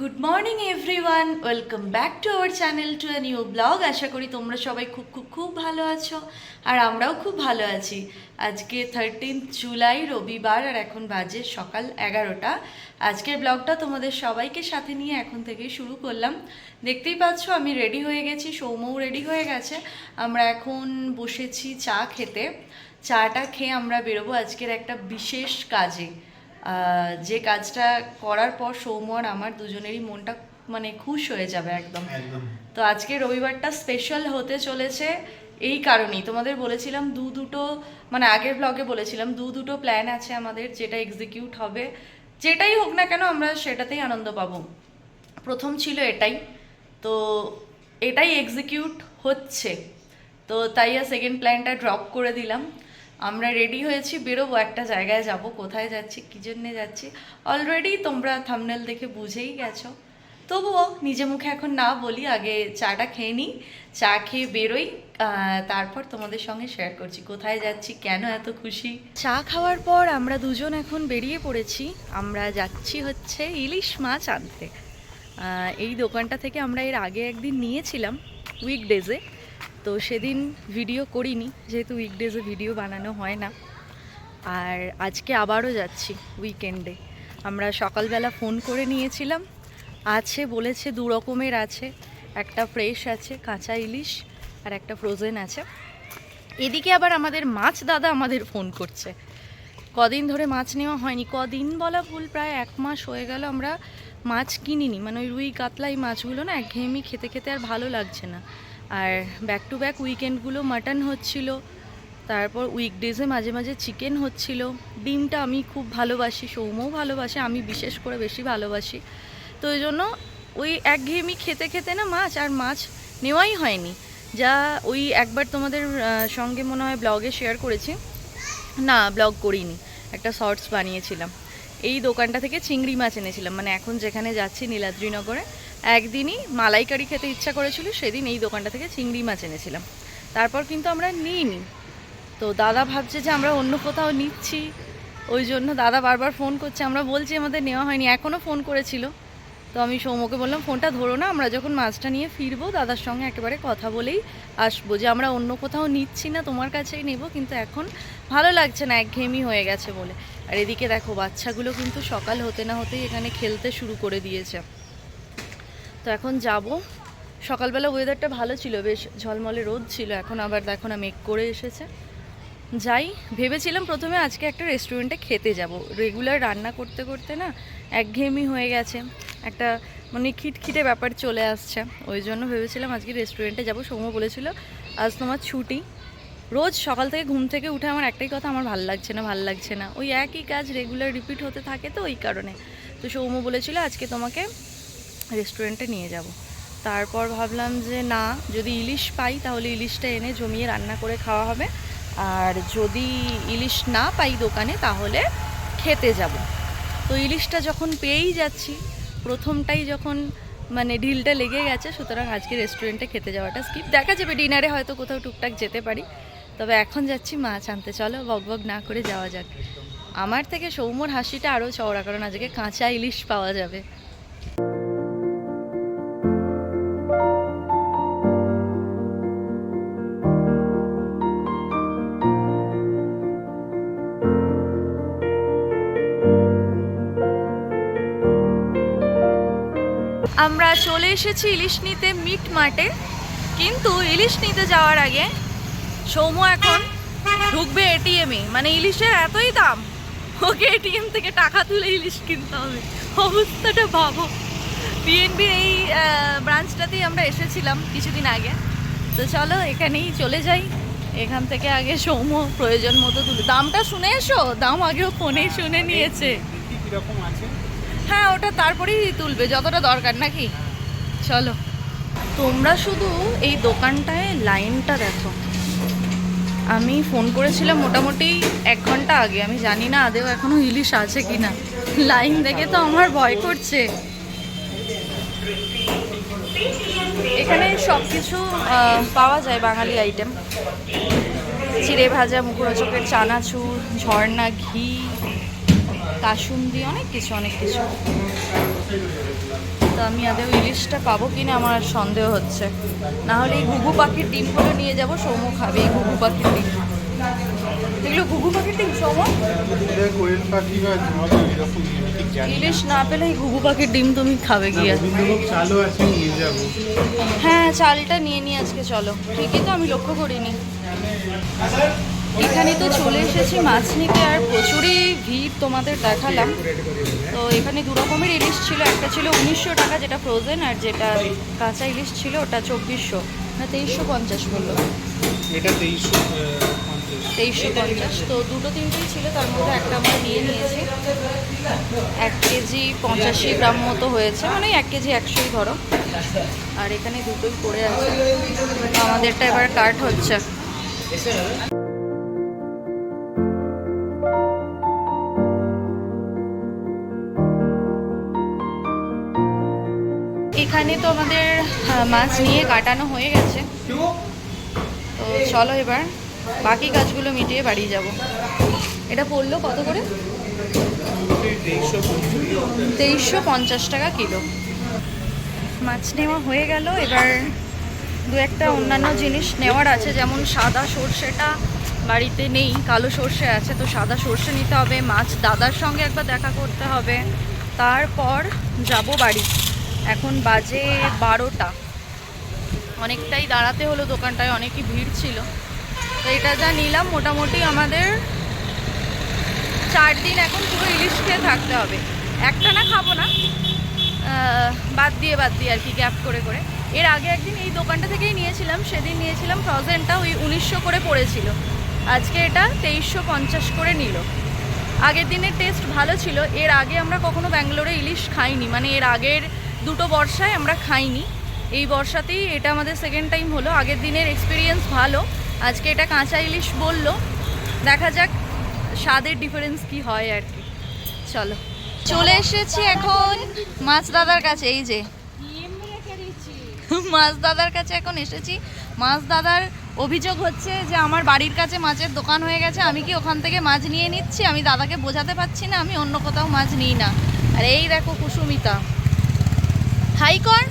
Good morning everyone welcome back to our channel to a new vlog আশা করি তোমরা সবাই খুব খুব খুব ভালো আছো আর আমরাও খুব ভালো আছি। আজকে থার্টিন জুলাই রবিবার, আর এখন বাজে সকাল এগারোটা। আজকের ব্লগটা তোমাদের সবাইকে সাথে নিয়ে এখন থেকেই শুরু করলাম। দেখতেই পাচ্ছ, আমি রেডি হয়ে গেছি, সৌমও রেডি হয়ে গেছে। আমরা এখন বসেছি চা খেতে। চাটা খেয়ে আমরা বেরোবো আজকের একটা বিশেষ কাজে। যে কাজটা করার পর সৌম্য আর আমার দুজনেরই মনটা মানে খুশ হয়ে যাবে একদম। একদম। তো আজকে রবিবারটা স্পেশাল হতে চলেছে এই কারণেই। তোমাদের বলেছিলাম দু দুটো মানে আগের ব্লগে বলেছিলাম দু দুটো প্ল্যান আছে আমাদের যেটা এক্সিকিউট হবে। যেটাই হোক না কেন আমরা সেটাতেই আনন্দ পাবো। প্রথম ছিল এটাই। তো এটাই এক্সিকিউট হচ্ছে। তো তাই আর সেকেন্ড প্ল্যানটা ড্রপ করে দিলাম। আমরা রেডি হয়েছি, বেরোবো একটা জায়গায় যাব, কোথায় যাচ্ছি, কী জন্যে যাচ্ছি। অলরেডি তোমরা থামনেল দেখে বুঝেই গেছো। তবুও নিজে মুখে এখন না বলি, আগে চাটা খেয়ে নিই, চা খেয়ে বেরোই তারপর তোমাদের সঙ্গে শেয়ার করছি, কোথায় যাচ্ছি, কেন এত খুশি। চা খাওয়ার পর আমরা দুজন এখন বেরিয়ে পড়েছি, আমরা যাচ্ছি হচ্ছে ইলিশ মাছ আনতে। এই দোকানটা থেকে আমরা এর আগে একদিন নিয়েছিলাম উইকডেজে তো সেদিন ভিডিও করিনি, যেহেতু উইকডেজে ভিডিও বানানো হয় না। আর আজকে আবারও যাচ্ছি উইকেন্ডে আমরা সকালবেলা ফোন করে নিয়েছিলাম, আছে, বলেছে দু রকমের আছে। একটা ফ্রেশ আছে, কাঁচা ইলিশ, আর একটা ফ্রোজেন আছে। এদিকে আবার আমাদের মাছ দাদা আমাদের ফোন করছে। কদিন ধরে মাছ নেওয়া হয়নি, কদিন বলা ভুল, প্রায় এক মাস হয়ে গেল আমরা মাছ কিনিনি। মানে ওই রুই কাতলা এই মাছগুলো না একঘেয়েমি খেতে খেতে আর ভালো লাগছে না। আর ব্যাক টু ব্যাক উইকেন্ডগুলো মাটন হচ্ছিল, তারপর উইকডেজে মাঝে মাঝে চিকেন হচ্ছিল। ডিমটা আমি খুব ভালোবাসি, সৌম্যও ভালোবাসে, আমি বিশেষ করে বেশি ভালোবাসি। তো ওই জন্য ওই একঘেয়েমি খেতে খেতে না মাছ আর মাছ নেওয়াই হয়নি। যা ওই একবার তোমাদের সঙ্গে মনে হয় ব্লগে শেয়ার করেছি। না ব্লগ করিনি, একটা শর্টস বানিয়েছিলাম। এই দোকানটা থেকে চিংড়ি মাছ এনেছিলাম। মানে এখন যেখানে যাচ্ছি নীলাদ্রিনগরে একদিনই মালাইকারি খেতে ইচ্ছা করেছিল, সেদিন এই দোকানটা থেকে চিংড়ি মাছ এনেছিলাম। তারপর কিন্তু আমরা নিইনি। তো দাদা ভাবছে যে আমরা অন্য কোথাও নিচ্ছি। ওই জন্য দাদা বারবার ফোন করছে, আমরা বলছি আমাদের নেওয়া হয়নি, এখনও ফোন করেছিল। তো আমি সৌম্যকে বললাম, ফোনটা ধরো না, আমরা যখন মাছটা নিয়ে ফিরবো, দাদার সঙ্গে একেবারে কথা বলেই আসব যে আমরা অন্য কোথাও নিচ্ছি না, তোমার কাছেই নেব, কিন্তু এখন ভালো লাগছে না, একঘেয়েমি হয়ে গেছে বলে। আর এদিকে দেখো, বাচ্চাগুলো কিন্তু সকাল হতে না হতেই এখানে খেলতে শুরু করে দিয়েছে। তো এখন যাব। সকালবেলা ওয়েদারটা ভালো ছিল, বেশ ঝলমলে রোদ ছিল, এখন আবার দেখো না মেঘ করে এসেছে। যাই, ভেবেছিলাম প্রথমে আজকে একটা রেস্টুরেন্টে খেতে যাব। রেগুলার রান্না করতে করতে না একঘেয়েমি হয়ে গেছে, একটা মানে খিটখিটে ব্যাপার চলে আসছে। ওই জন্য ভেবেছিলাম আজকে রেস্টুরেন্টে যাব, সৌম্য বলেছিল, আজ তোমার ছুটি। রোজ সকাল থেকে ঘুম থেকে উঠে আমার একটাই কথা, আমার ভালো লাগছে না, ভালো লাগছে না। ওই একই কাজ রেগুলার রিপিট হতে থাকে তো ওই কারণে। তো সৌম্য বলেছিল, আজকে তোমাকে রেস্টুরেন্টে নিয়ে যাব। তারপর ভাবলাম যে না, যদি ইলিশ পাই তাহলে ইলিশটা এনে জমিয়ে রান্না করে খাওয়া হবে। আর যদি ইলিশ না পাই দোকানে তাহলে খেতে যাব। তো ইলিশটা যখন পেয়েই যাচ্ছি, প্রথমটাই যখন মানে ঢিলটা লেগে গেছে, সুতরাং আজকে রেস্টুরেন্টে খেতে যাওয়াটা স্কিপ দেখা যাবে ডিনারে হয়তো কোথাও টুকটাক যেতে পারি। তবে এখন যাচ্ছি মাছ আনতে। চলো, বক বক না করে যাওয়া যাক। আমার থেকে সৌম্যর হাসিটা আরও চওড়া, কারণ আজকে কাঁচা ইলিশ পাওয়া যাবে। এসেছি ইলিশ নিতে মিট মার্টে কিন্তু ইলিশ নিতে যাওয়ার আগে সৌম্য এখন ঢুকবে এটিএমে মানে ইলিশের এতই দাম ওকে এটিএম থেকে টাকা তুলে ইলিশ কিনতে হবে। অবস্থাটা ভাবো। বিএনবির এই ব্রাঞ্চটাতেই আমরা এসেছিলাম কিছুদিন আগে। তো চলো এখানেই চলে যাই। এখান থেকে আগে সৌম্য প্রয়োজন মতো তুলে দামটা শুনে এসো। দাম আগেও ফোনেই শুনে নিয়েছে। কি আছে? হ্যাঁ ওটা তারপরেই তুলবে যতটা দরকার নাকি? চলো। তোমরা শুধু এই দোকানটায় লাইনটা দেখো। আমি ফোন করেছিলাম মোটামুটি এক ঘণ্টা আগে, আমি জানি না আদেও এখনও ইলিশ আছে কিনা। লাইন দেখে তো আমার ভয় করছে। এখানে সব কিছু পাওয়া যায় বাঙালি আইটেম। চিড়ে ভাজা, মুখরোচকের চানাচুর, ঝর্ণা, ঘি, কাসুন্দি, অনেক কিছু অনেক কিছু। তো আমি আদেও ইলিশটা পাবো কিনা আমার সন্দেহ হচ্ছে। না হলে এই ঘুঘু পাখির ডিমগুলো নিয়ে যাব, সৌম খাবে এই ঘুঘু পাখির ডিম। এগুলো ঘুঘু পাখির ডিম, সৌম। ইলিশ না পেলে এই ঘুঘু পাখির ডিম তুমি খাবে গিয়ে। হ্যাঁ চালটা নিয়ে নিয়ে আজকে, চলো। ঠিকই তো আমি লক্ষ্য করিনি। এখানে তো চলে এসেছি মাছ নিতে আর প্রচুরই ভিড় তোমাদের দেখালাম। তো এখানে দু রকমের ইলিশ ছিল একটা ছিল উনিশশো টাকা যেটা ফ্রোজেন আর যেটা কাঁচা ইলিশ ছিল ওটা চব্বিশশো। না তেইশশো পঞ্চাশ বলল। এটা তেইশশো পঞ্চাশ। তেইশশো পঞ্চাশ। তো দুটো তিনটেই ছিল তার মধ্যে একটা আমরা নিয়ে নিয়েছি। এক কেজি পঁচাশি গ্রাম মতো হয়েছে মানে এক কেজি একশোই ধরো। আর এখানে দুটোই পড়ে আছে। আমাদেরটা এবার কাট হচ্ছে। এখানে তো আমাদের মাছ নিয়ে কাটানো হয়ে গেছে। তো চলো এবার বাকি কাজগুলো মিটিয়ে বাড়ি যাব। এটা পড়ল কত করে? তেইশশো পঞ্চাশ টাকা কিলো। মাছ নেওয়া হয়ে গেল। এবার দু একটা অন্যান্য জিনিস নেওয়ার আছে, যেমন সাদা সর্ষেটা বাড়িতে নেই, কালো সর্ষে আছে, তো সাদা সর্ষে নিতে হবে। মাছ দাদার সঙ্গে একবার দেখা করতে হবে। তারপর যাব বাড়ি। এখন বাজে বারোটা। অনেকটাই দাঁড়াতে হলো দোকানটায়, অনেকই ভিড় ছিল। তো এটা যা নিলাম, মোটামুটি আমাদের চার দিন এখন পুরো ইলিশ খেয়ে থাকতে হবে। একটা না খাব না বাদ দিয়ে বাদ দিয়ে আর কি, গ্যাপ করে করে। এর আগে একদিন এই দোকানটা থেকেই নিয়েছিলাম, সেদিন নিয়েছিলাম ফ্রোজেনটা ওই উনিশশো করে পড়েছিল। আজকে এটা তেইশশো পঞ্চাশ করে নিল। আগের দিনের টেস্ট ভালো ছিল, এর আগে আমরা কখনো ব্যাঙ্গালোরে ইলিশ খাইনি মানে এর আগের দুটো বর্ষায় আমরা খাইনি। এই বর্ষাতেই এটা আমাদের সেকেন্ড টাইম হলো। আগের দিনের এক্সপিরিয়েন্স ভালো। আজকে এটা কাঁচা ইলিশ বলল। দেখা যাক স্বাদের ডিফারেন্স কি হয় আর কি। চলো। চলে এসেছি এখন মাছ দাদার কাছে। এই যে। মাছ দাদার কাছে এখন এসেছি। মাছ দাদার অভিযোগ হচ্ছে যে আমার বাড়ির কাছে মাছের দোকান হয়ে গেছে। আমি কি ওখান থেকে মাছ নিয়ে নিচ্ছি? আমি দাদাকে বোঝাতে পারছি না। আমি অন্য কোথাও মাছ নিই না। আর এই দেখো কুসুমিতা। হাই কর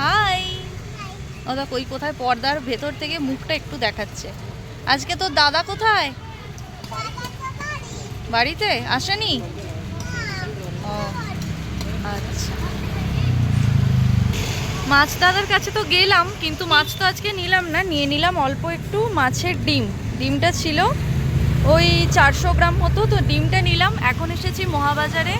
হাই ও দেখ, ওই কোথায়? পর্দার ভেতর থেকে মুখটা একটু দেখাচ্ছে। আজকে তোর দাদা কোথায়? বাড়িতে? আসেনি? ও আচ্ছা। মাছ দাদার কাছে তো গেলাম, কিন্তু মাছ তো আজকে নিলাম না। নিয়ে নিলাম অল্প একটু মাছের ডিম। ডিমটা ছিল ওই চারশো গ্রাম মতো, তো ডিমটা নিলাম। এখন এসেছি মহাবাজারে।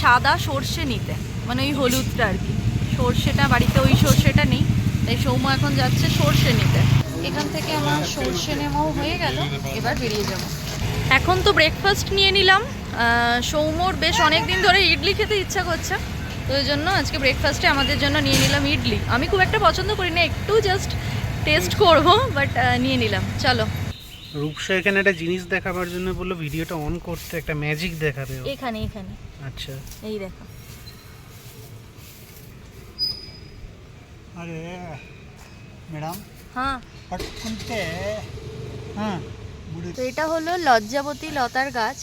সাদা সর্ষে নিতে মানে ওই হলুদটা আর কি। সর্ষেটা বাড়িতে ওই সর্ষেটা নেই তাই সৌম্য এখন যাচ্ছে সর্ষে নিতে। এখান থেকে আমার সর্ষে নেওয়াও হয়ে গেল এবার বেরিয়ে যাব। এখন তো ব্রেকফাস্ট নিয়ে নিলাম। আহ, সৌম্যর বেশ অনেক দিন ধরে ইডলি খেতে ইচ্ছা করছে তো ওই জন্য আজকে ব্রেকফাস্টে আমাদের জন্য নিয়ে নিলাম ইডলি। আমি খুব একটা পছন্দ করি না একটু জাস্ট টেস্ট করব বাট নিয়ে নিলাম। চলো। রূপসা এখানে একটা জিনিস দেখাবার জন্য বলল ভিডিওটা অন করতে একটা ম্যাজিক দেখাবে এখানে এখানে। আচ্ছা। এই দেখো। আরে ম্যাডাম হ্যাঁ। হ্যাঁ তো এটা হলো লজ্জাবতী লতার গাছ।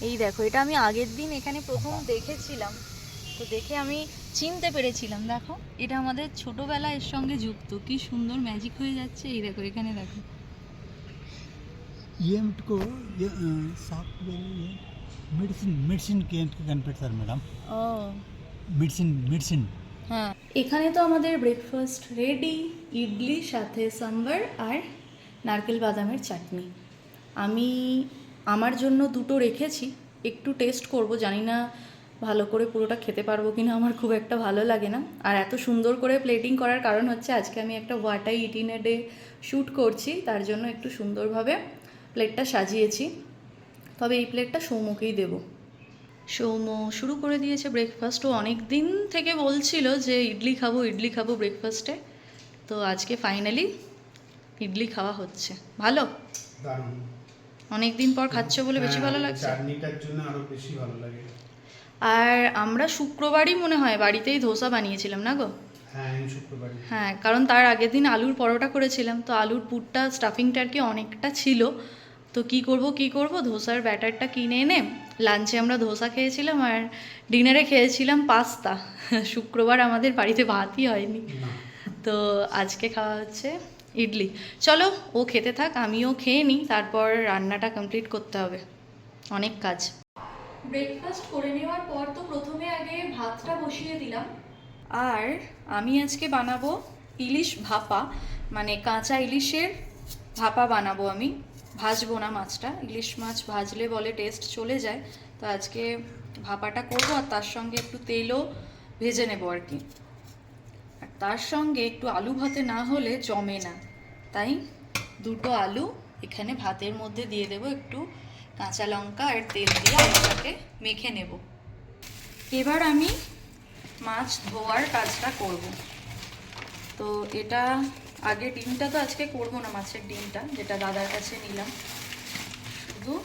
এই দেখো এটা আমি আগের দিন এখানে প্রথম দেখেছিলাম। তো দেখে আমি চিনতে পেরেছিলাম। দেখো এটা আমাদের ছোটবেলায় এর সঙ্গে যুক্ত। কি সুন্দর ম্যাজিক হয়ে যাচ্ছে। এই দেখো এখানে দেখো। ఈఎంట్కు సాఫ్ట్వేర్ మెడిసిన్ మెడిసిన్కి కనిపెడతారు మేడం మెడిసిన్ మెడిసిన్ হ্যাঁ এখানে তো আমাদের ব্রেকফাস্ট রেডি ইডলি সাথে সাম্বার আর নারকেল বাদামের চাটনি আমি আমার জন্য দুটো রেখেছি একটু টেস্ট করব জানি না ভালো করে পুরোটা খেতে পারব কি না আমার খুব একটা ভালো লাগে না। আর এত সুন্দর করে প্লেটিং করার কারণ হচ্ছে আজকে আমি একটা ওয়াটাই ইটিনে ডে শ্যুট করছি তার জন্য একটু সুন্দরভাবে প্লেটটা সাজিয়েছি। তবে এই প্লেটটা সৌমকেই দেবো। সৌম শুরু করে দিয়েছে ব্রেকফাস্ট ও অনেক দিন থেকে বলছিল যে ইডলি খাব ইডলি খাব ব্রেকফাস্টে তো আজকে ফাইনালি ইডলি খাওয়া হচ্ছে। ভালো? অনেক দিন পর খাচ্ছ বলে বেশি ভালো হ্যাঁ, লাগছে? চাটনিটার জন্য আরও বেশি ভালো লাগে। আর আমরা শুক্রবারই মনে হয় বাড়িতেই ধোসা বানিয়েছিলাম না গো? হ্যাঁ শুক্রবারই। হ্যাঁ কারণ তার আগের দিন আলুর পরোটা করেছিলাম। তো আলুর পুরটা স্টাফিংটা আর কি অনেকটা ছিল। তো কি করব কি করব? ধোসার ব্যাটারটা কিনে এনে লাঞ্চে আমরা ধোসা খেয়েছিলাম আর ডিনারে খেয়েছিলাম পাস্তা। শুক্রবার আমাদের বাড়িতে ভাতই হয়নি। তো আজকে খাওয়া হচ্ছে ইডলি। চলো ও খেতে থাক আমিও খেয়ে নিই তারপর রান্নাটা কমপ্লিট করতে হবে। অনেক কাজ। ব্রেকফাস্ট করে নেওয়ার পর তো প্রথমে আগে ভাতটা বসিয়ে দিলাম। আর আমি আজকে বানাবো ইলিশ ভাপা মানে কাঁচা ইলিশের ভাপা বানাবো আমি। ভাজবো না মাছটা। ইলিশ মাছ ভাজলে বলে টেস্ট চলে যায়। তো আজকে ভাপাটা করব আর তার সঙ্গে একটু তেলও ভেজে নেব আর কি। আর তার সঙ্গে একটু আলু ভাতে না হলে জমে না। তাই দুটো আলু এখানে ভাতের মধ্যে দিয়ে দেবো একটু কাঁচা লঙ্কা আর তেল দিয়ে আলুটাকে মেখে নেব। এবার আমি মাছ ধোয়ার কাজটা করব। তো এটা আগে ডিমটা তো আজকে করব না মাছের ডিমটা যেটা দাদার কাছে নিলাম। শুধু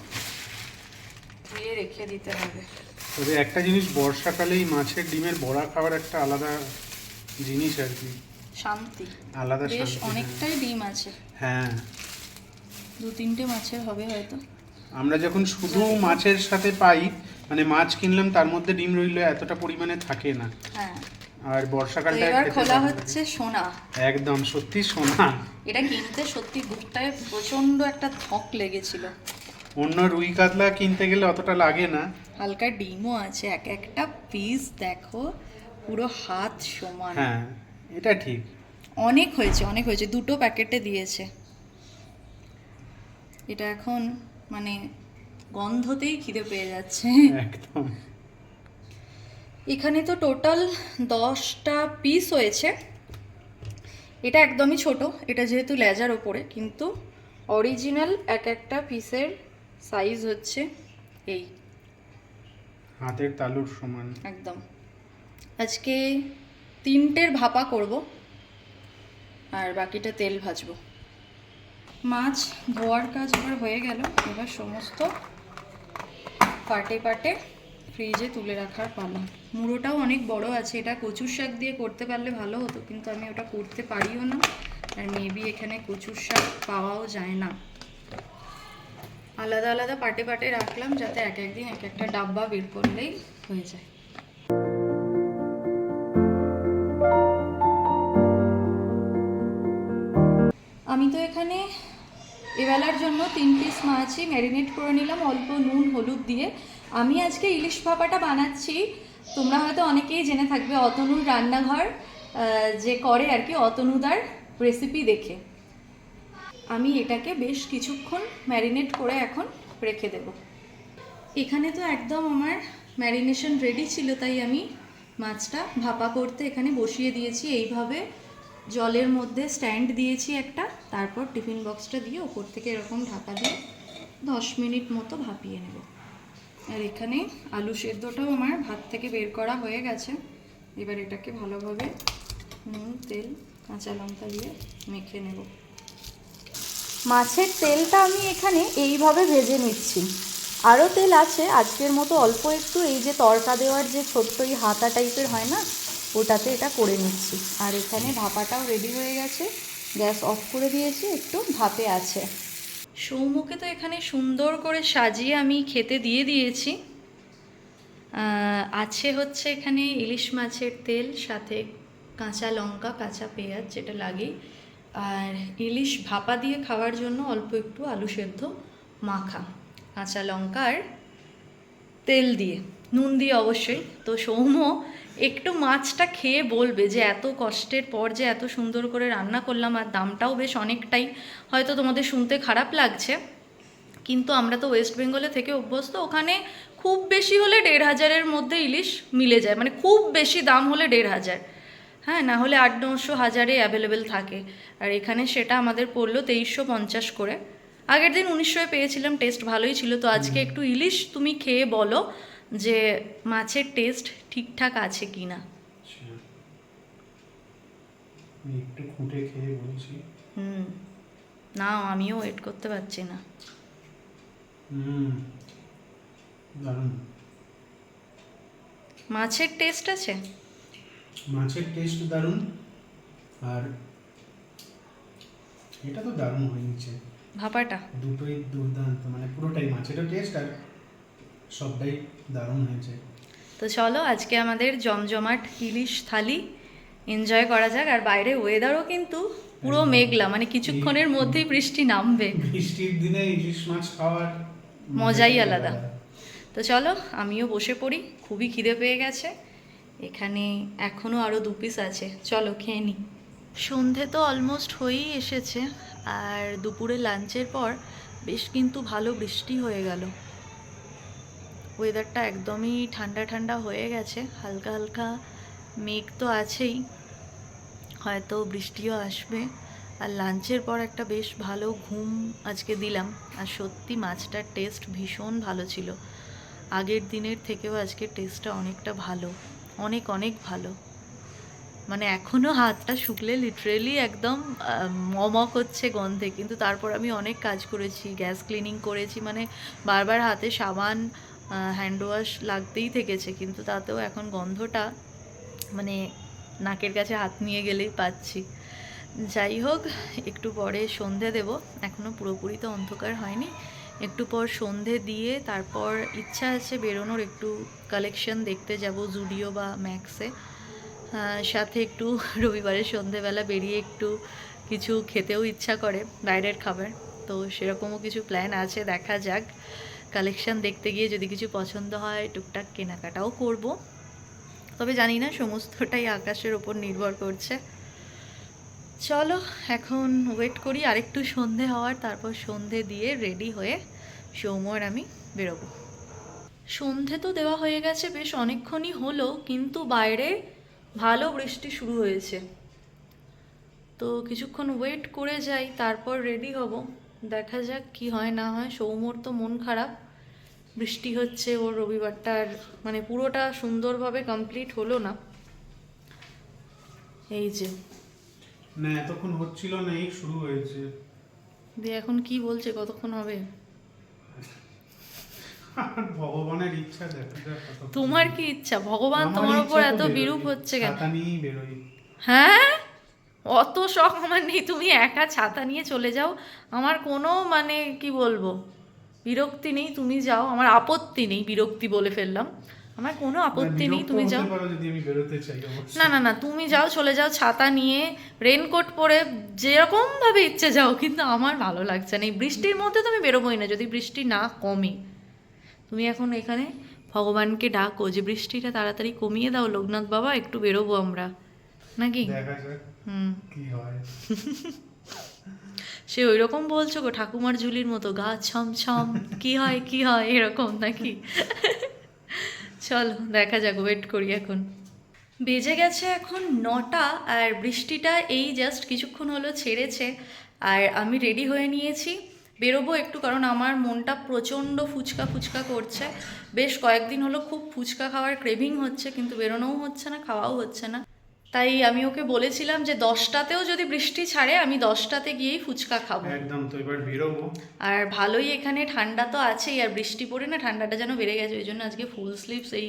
ধুয়ে রেখে দিতে হবে। তবে একটা জিনিস বর্ষাকালেই মাছের ডিমের বড়া খাওয়ার একটা আলাদা জিনিস আর কি। শান্তি। আলাদা বেশ হ্যাঁ। অনেকটাই ডিম আছে। হ্যাঁ। দু তিনটে মাছের হবে হয়তো। আমরা যখন শুধু মাছের সাথে পাই মানে মাছ কিনলাম তার মধ্যে ডিম রইলে এতটা পরিমাণে থাকে না। হ্যাঁ। আর বর্ষাকালটা এবার খোলা হচ্ছে সোনা। একদম সত্যি সোনা। এটা কিনতে সত্যি বুকটায় প্রচণ্ড একটা থক লেগেছিল। অন্য রুই কাতলা কিনতে গেলে অতটা লাগে না। হালকা ডিমও আছে এক একটা পিস দেখো পুরো হাত সমান। হ্যাঁ এটা ঠিক। অনেক হয়েছে অনেক হয়েছে দুটো প্যাকেটে দিয়েছে। এটা এখন মানে গন্ধতেই খিদে পেয়ে যাচ্ছে। একদম। এখানে তো টোটাল দশটা পিস হয়েছে। এটা একদমই ছোট এটা যেহেতু লেজার ওপরে কিন্তু অরিজিনাল এক একটা পিসের সাইজ হচ্ছে এই। হাতের তালুর সমান। একদম। আজকে তিনটের ভাপা করব আর বাকিটা তেল ভাজবো। মাছ ধোয়ার কাজ এবার হয়ে গেল এবার সমস্ত পাটে পাটে ফ্রিজে তুলে রাখার পালা। মুড়োটাও অনেক বড় আছে, এটা কচুর শাক দিয়ে করতে পারলে ভালো হতো, কিন্তু আমি ওটা করতে পারিও না, আর মেবি এখানে কচুর শাক পাওয়াও যায় না। আলাদা আলাদা পাটে পাটে রাখলাম যাতে এক একদিন এক একটা ডাব্বা বের করলেই হয়ে যায়। আমি তো এখানে এবেলার জন্য তিন পিস মাছই ম্যারিনেট করে নিলাম, অল্প নুন, হলুদ দিয়ে। আমি আজকে ইলিশ ভাপাটা বানাচ্ছি। তোমরা হয়তো অনেকেই জেনে থাকবে অতনুর রান্নাঘর যে করে আর কি অতনুদার রেসিপি দেখে। আমি এটাকে বেশ কিছুক্ষণ ম্যারিনেট করে এখন রেখে দেব। এখানে তো একদম আমার ম্যারিনেশন রেডি ছিল, তাই আমি মাছটা ভাপা করতে এখানে বসিয়ে দিয়েছি। এইভাবে জলের মধ্যে স্ট্যান্ড দিয়েছি একটা, তারপর টিফিন বক্সটা দিয়ে ওপর থেকে এরকম ঢাকা দিয়ে দশ মিনিট মতো ভাপিয়ে নেব। আর এখানে আলু সেদ্ধটাও আমার ভাত থেকে বের করা হয়ে গেছে। এবার এটাকে ভালোভাবে নুন, তেল, কাঁচা লঙ্কা দিয়ে মেখে নেব। মাছের তেলটা আমি এখানে এইভাবে ভেজে নিচ্ছি। আরও তেল আছে, আজকের মতো অল্প একটু এই যে তরকা দেওয়ার যে ছোট্ট এই হাতা টাইপের হয় না, ওটাতে এটা করে নিচ্ছি। আর এখানে ভাপাটাও রেডি হয়ে গেছে। গ্যাস অফ করে দিয়েছি, একটু ভাপে আছে। সৌমুখে তো এখানে সুন্দর করে সাজিয়ে আমি খেতে দিয়ে দিয়েছি। আছে হচ্ছে এখানে ইলিশ মাছের তেল, সাথে কাঁচা লঙ্কা, কাঁচা পেঁয়াজ, যেটা লাগে। আর ইলিশ ভাপা দিয়ে খাওয়ার জন্য অল্প একটু আলু সেদ্ধ, মাখা, কাঁচা লঙ্কা আর তেল দিয়ে। নুন দিয়ে অবশ্যই। তো সৌম্য একটু মাছটা খেয়ে বলবে যে এত কষ্টের পর যে এত সুন্দর করে রান্না করলাম আর দামটাও বেশ অনেকটাই। হয়তো তোমাদের শুনতে খারাপ লাগছে কিন্তু আমরা তো ওয়েস্ট বেঙ্গলে থেকে অভ্যস্ত ওখানে খুব বেশি হলে দেড় হাজারের মধ্যে ইলিশ মিলে যায় মানে খুব বেশি দাম হলে দেড় হাজার। হ্যাঁ না হলে আট নশো হাজারে অ্যাভেলেবেল থাকে। আর এখানে সেটা আমাদের পড়ল তেইশশো পঞ্চাশ করে। আগের দিন উনিশশোয় পেয়েছিলাম টেস্ট ভালোই ছিল। তো আজকে একটু ইলিশ তুমি খেয়ে বলো যে মাছের টেস্ট ঠিকঠাক আছে কি না আচ্ছা। একটু খুঁটে খেয়ে বলছি। হুম। না আমিও ওয়েট করতে পারছি না। হুম। দারুণ। মাছের টেস্ট আছে? মাছের টেস্ট দারুণ। আর এটা তো দারুণ হয়ে গেছে ভাপাটা? দুটোই দুর্দান্ত মানে পুরোটাই মাছেরও টেস্ট আর সবটাই দারুণ হয়েছে। তো চলো আজকে আমাদের জমজমাট ইলিশ থালি এনজয় করা যাক। আর বাইরে ওয়েদারও কিন্তু পুরো মেঘলা মানে কিছুক্ষণের মধ্যেই বৃষ্টি নামবে। বৃষ্টির দিনে ইলিশ মাছ খাওয়ার মজাই আলাদা। তো চলো আমিও বসে পড়ি খুবই খিদে পেয়ে গেছে। এখানে এখনও আরও দু পিস আছে চলো খেয়ে নিই সন্ধে তো অলমোস্ট হয়েই এসেছে আর দুপুরে লাঞ্চের পর বেশ কিন্তু ভালো বৃষ্টি হয়ে গেল। ওয়েদারটা একদমই ঠান্ডা ঠান্ডা হয়ে গেছে। হালকা হালকা মেঘ তো আছেই। হয়তো বৃষ্টিও আসবে। আর লাঞ্চের পর একটা বেশ ভালো ঘুম আজকে দিলাম। আর সত্যি মাছটার টেস্ট ভীষণ ভালো ছিল। আগের দিনের থেকেও আজকের টেস্টটা অনেকটা ভালো। অনেক অনেক ভালো। মানে এখনও হাতটা শুকলে লিটারেলি একদম আহ, ম ম করছে গন্ধে। কিন্তু তারপর আমি অনেক কাজ করেছি গ্যাস ক্লিনিং করেছি। মানে বারবার হাতে সাবান হ্যান্ড ওয়াশ লাগতেই থেকেছে, কিন্তু তাতেও এখন গন্ধটা মানে নাকের কাছে হাত নিয়ে গেলেই পাচ্ছি। যাই হোক, একটু পরে সন্ধে দেব। এখনও পুরোপুরি তো অন্ধকার হয়নি। একটু পর সন্ধে দিয়ে তারপর ইচ্ছা আছে বেরোনোর, একটু কালেকশন দেখতে যাব জুডিও বা ম্যাক্সে সাথে একটু রবিবারের সন্ধেবেলা বেরিয়ে একটু কিছু খেতেও ইচ্ছা করে বাইরের খাবার। তো সেরকমও কিছু প্ল্যান আছে, দেখা যাক। কালেকশন দেখতে গিয়ে যদি কিছু পছন্দ হয়, টুকটাক কেনাকাটাও করব। তবে জানি না, সমস্তটাই আকাশের ওপর নির্ভর করছে। চলো, এখন ওয়েট করি, আরেকটু সন্ধে হওয়ার, তারপর সন্ধে দিয়ে রেডি হয়ে সৌম্য আমি বেরোবো। সন্ধে তো দেওয়া হয়ে গেছে, বেশ অনেকক্ষণই হলো, কিন্তু বাইরে ভালো বৃষ্টি শুরু হয়েছে। তো কিছুক্ষণ ওয়েট করে যাই, তারপর রেডি হব। দেখা যাক কি হয় না হয়। সৌম্যর তো মন খারাপ। বৃষ্টি হচ্ছে ওর রবিবারটার মানে পুরোটা সুন্দরভাবে কমপ্লিট হলো না। এই যে। না এতক্ষণ হচ্ছিল না এই শুরু হয়েছে। দিয়ে এখন কি বলছে কতক্ষণ হবে? ভগবানের ইচ্ছা দেখা তোমার কি ইচ্ছা? ভগবান তোমার উপর এত বিরূপ হচ্ছে কেন? হ্যাঁ? অত শখ আমার নেই তুমি একা ছাতা নিয়ে চলে যাও। আমার কোনো মানে কি বলব? বিরক্তি নেই তুমি যাও। আমার আপত্তি নেই বিরক্তি বলে ফেললাম। আমার কোনো আপত্তি নেই তুমি যাও। না না না তুমি যাও চলে যাও ছাতা নিয়ে রেনকোট পরে যেরকম ভাবে ইচ্ছে যাও কিন্তু আমার ভালো লাগছে না। এই বৃষ্টির মধ্যে তো আমি বেরোবোই না যদি বৃষ্টি না কমে। তুমি এখন এখানে ভগবানকে ডাকো যে বৃষ্টিটা তাড়াতাড়ি কমিয়ে দাও লোকনাথ বাবা একটু বেরোবো আমরা। নাকি? হুম। কি হয়? সে ওই রকম বলছো গো ঠাকুমার ঝুলির মতো গা ছম ছম কি হয় কি হয় এরকম নাকি? চলো দেখা যাক ওয়েট করি এখন। বেজে গেছে এখন নটা আর বৃষ্টিটা এই জাস্ট কিছুক্ষণ হলো ছেড়েছে আর আমি রেডি হয়ে নিয়েছি। বেরোবো একটু কারণ আমার মনটা প্রচণ্ড ফুচকা ফুচকা করছে। বেশ কয়েকদিন হলো খুব ফুচকা খাওয়ার ক্রেভিং হচ্ছে কিন্তু বেরোনোও হচ্ছে না খাওয়াও হচ্ছে না। তাই আমি ওকে বলেছিলাম যে দশটাতেও যদি বৃষ্টি ছাড়ে আমি দশটাতে গিয়েই ফুচকা খাব। একদম তো এবার বেরোবো। আর ভালোই এখানে ঠান্ডা তো আছেই আর বৃষ্টি পড়ে না ঠান্ডাটা যেন বেড়ে গেছে ওই জন্য আজকে ফুল স্লিভস এই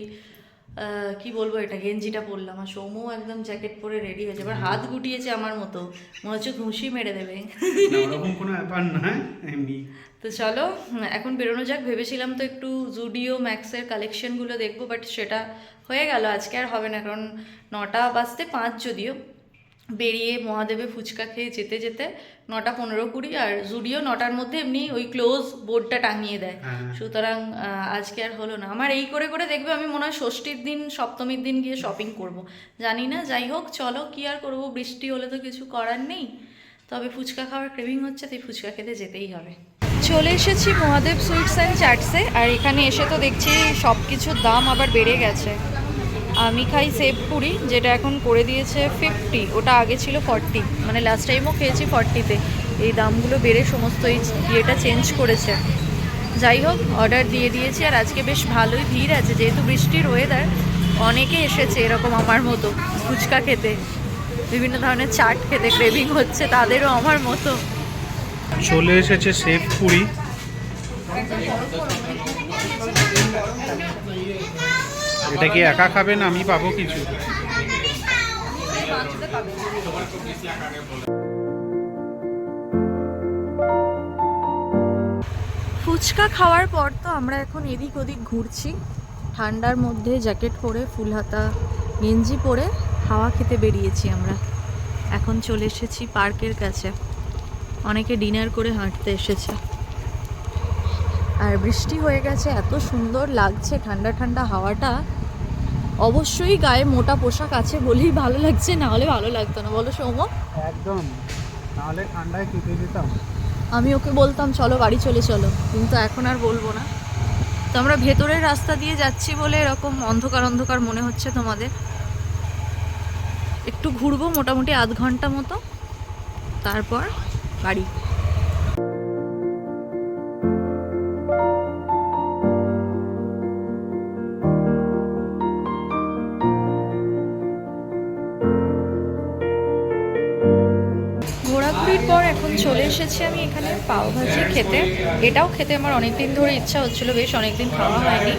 কি বলব এটা গেঞ্জিটা পরলাম আর সৌম একদম জ্যাকেট পরে রেডি হয়েছে। এবার হাত গুটিয়েছে আমার মতো। মনে হচ্ছে ঘুষি মেরে দেবে। ওরকম কোনো ব্যাপার না এমনি। তো চলো এখন বেরোনো যাক। ভেবেছিলাম তো একটু জুডিও ম্যাক্সের কালেকশনগুলো দেখব বাট সেটা হয়ে গেল। আজকে আর হবে না কারণ নটা বাজতে পাঁচ যদিও। বেরিয়ে মহাদেবে ফুচকা খেয়ে যেতে যেতে নটা পনেরো কুড়ি আর জুডিও নটার মধ্যে এমনি ওই ক্লোজ বোর্ডটা টাঙিয়ে দেয়। হ্যাঁ। সুতরাং আজকে আর হলো না। আমার এই করে করে দেখবে আমি মনে হয় ষষ্ঠীর দিন সপ্তমীর দিন গিয়ে শপিং করব। জানি না যাই হোক চলো কি আর করব? বৃষ্টি হলে তো কিছু করার নেই। তবে ফুচকা খাওয়ার ক্রেভিং হচ্ছে তাই ফুচকা খেতে যেতেই হবে। চলে এসেছি মহাদেব সুইটস অ্যান্ড চাটসে আর এখানে এসে তো দেখছি সব কিছুর দাম আবার বেড়ে গেছে। আমি খাই সেভ পুরি, যেটা এখন করে দিয়েছে ফিফটি ওটা আগে ছিল ফর্টি মানে লাস্ট টাইমও খেয়েছি ফর্টিতে এই দামগুলো বেড়ে সমস্ত এই ইয়েটা চেঞ্জ করেছে। যাই হোক অর্ডার দিয়ে দিয়েছি, আর আজকে বেশ ভালোই ভিড় আছে, যেহেতু বৃষ্টির ওয়েদার অনেকে এসেছে এরকম আমার মতো, ফুচকা খেতে। বিভিন্ন ধরনের চাট খেতে ক্রেভিং হচ্ছে তাদেরও আমার মতো। চলে এসেছে সেফ পুরি। এটা কি একা খাবেন? আমি পাবো কিছু? ফুচকা খাওয়ার পর তো আমরা এখন এদিক ওদিক ঘুরছি। ঠান্ডার মধ্যে জ্যাকেট পরে, ফুল হাতা, গেঞ্জি পরে হাওয়া খেতে বেরিয়েছি আমরা। এখন চলে এসেছি পার্কের কাছে। অনেকে ডিনার করে হাঁটতে এসেছে। আর বৃষ্টি হয়ে গেছে, এত সুন্দর লাগছে ঠান্ডা ঠান্ডা হাওয়াটা। অবশ্যই গায়ে মোটা পোশাক আছে বলেই ভালো লাগছে না হলে ভালো লাগতো না। বলো সৌম একদম। নাহলে ঠান্ডায় কেটে যেতাম আমি ওকে বলতাম চলো বাড়ি চলে চলো। কিন্তু এখন আর বলব না। তো আমরা ভেতরের রাস্তা দিয়ে যাচ্ছি বলে এরকম অন্ধকার অন্ধকার মনে হচ্ছে তোমাদের। একটু ঘুরবো মোটামুটি আধ ঘণ্টা মতো। তারপর বাড়ি। এসেছি আমি এখানে পাওভাজি খেতে। এটাও খেতে আমার অনেক দিন ধরে ইচ্ছা হচ্ছিল, বেশ অনেক দিন খাওয়া হয়নি।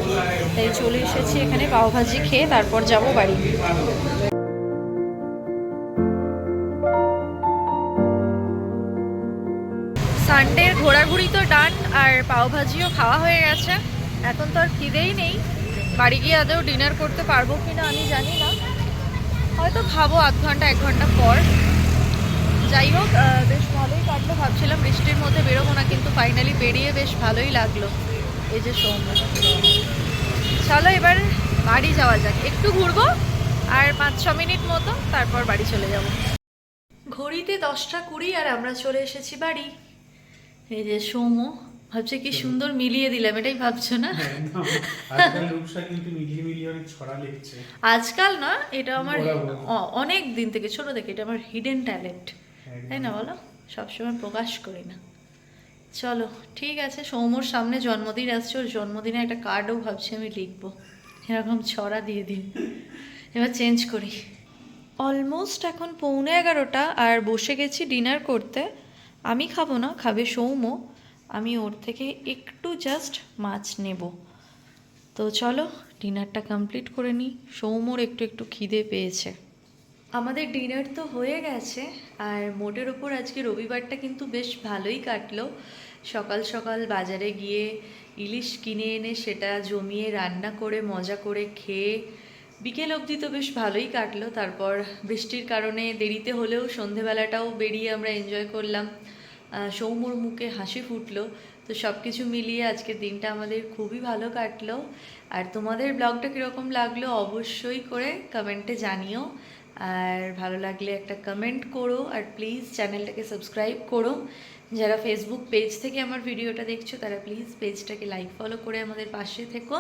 তাই চলে এসেছি এখানে পাওভাজি খেয়ে, তারপর যাব বাড়ি। সানডের ঘোরাঘুরি তো ডান আর পাওভাজিও খাওয়া হয়ে গেছে। এখন তো আর খিদেই নেই। বাড়ি গিয়ে আদৌ ডিনার করতে পারব কিনা আমি জানি না। হয়তো খাব আধ ঘণ্টা, এক ঘণ্টা পর। যাই হোক বেশ ভালোই কাটলো। ভাবছিলাম বৃষ্টির মধ্যে বেরোবো না কিন্তু ফাইনালি বেরিয়ে বেশ ভালোই লাগল। এই যে সৌম্য। চলো এবার বাড়ি যাওয়া যাক। একটু ঘুরবো আর পাঁচ ছ মিনিট মতো তারপর বাড়ি চলে যাব। ঘড়িতে দশটা কুড়ি আর আমরা চলে এসেছি বাড়ি। এই যে সৌম্য ভাবছে কি সুন্দর মিলিয়ে দিলাম এটাই ভাবছ না? আজকাল লিখছে আজকাল না এটা আমার অ- অনেক দিন থেকে ছোট থেকে এটা আমার হিডেন ট্যালেন্ট। তাই না বলো? সবসময় প্রকাশ করি না। চলো, ঠিক আছে সৌমর সামনে জন্মদিন আসছে, ওর জন্মদিনে একটা কার্ডও ভাবছি আমি লিখব। এরকম ছড়া দিয়ে দিন। এবার চেঞ্জ করি। অলমোস্ট এখন পৌনে এগারোটা, আর বসে গেছি ডিনার করতে। আমি খাব না, খাবে সৌম্য। আমি ওর থেকে একটু জাস্ট মাছ নেব। তো চলো ডিনারটা কমপ্লিট করে নিই। সৌম্যর একটু একটু খিদে পেয়েছে। আমাদের ডিনার তো হয়ে গেছে আর মোটের ওপর আজকে রবিবারটা কিন্তু বেশ ভালোই কাটলো। সকাল সকাল বাজারে গিয়ে ইলিশ কিনে এনে সেটা জমিয়ে রান্না করে মজা করে খেয়ে বিকেল অবধি তো বেশ ভালোই কাটলো। তারপর বৃষ্টির কারণে দেরিতে হলেও সন্ধেবেলাটাও বেরিয়ে আমরা এনজয় করলাম। আহ, সৌম্যর মুখে হাসি ফুটলো। তো সব কিছু মিলিয়ে আজকের দিনটা আমাদের খুবই ভালো কাটলো। আর তোমাদের ব্লগটা কীরকম লাগল অবশ্যই করে কমেন্টে জানিও। আর ভালো লাগলে একটা কমেন্ট করো আর প্লিজ চ্যানেলটাকে সাবস্ক্রাইব করো। যারা ফেসবুক পেজ থেকে আমার ভিডিওটা দেখছ তারা প্লিজ পেজটাকে লাইক ফলো করে আমাদের পাশে থেকো।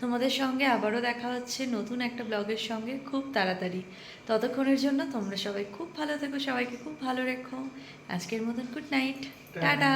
তোমাদের সঙ্গে আবারও দেখা হচ্ছে নতুন একটা ব্লগের সঙ্গে খুব তাড়াতাড়ি। ততক্ষণের জন্য তোমরা সবাই খুব ভালো থেকো সবাইকে খুব ভালো রেখো। আজকের মতন গুড নাইট টাটা।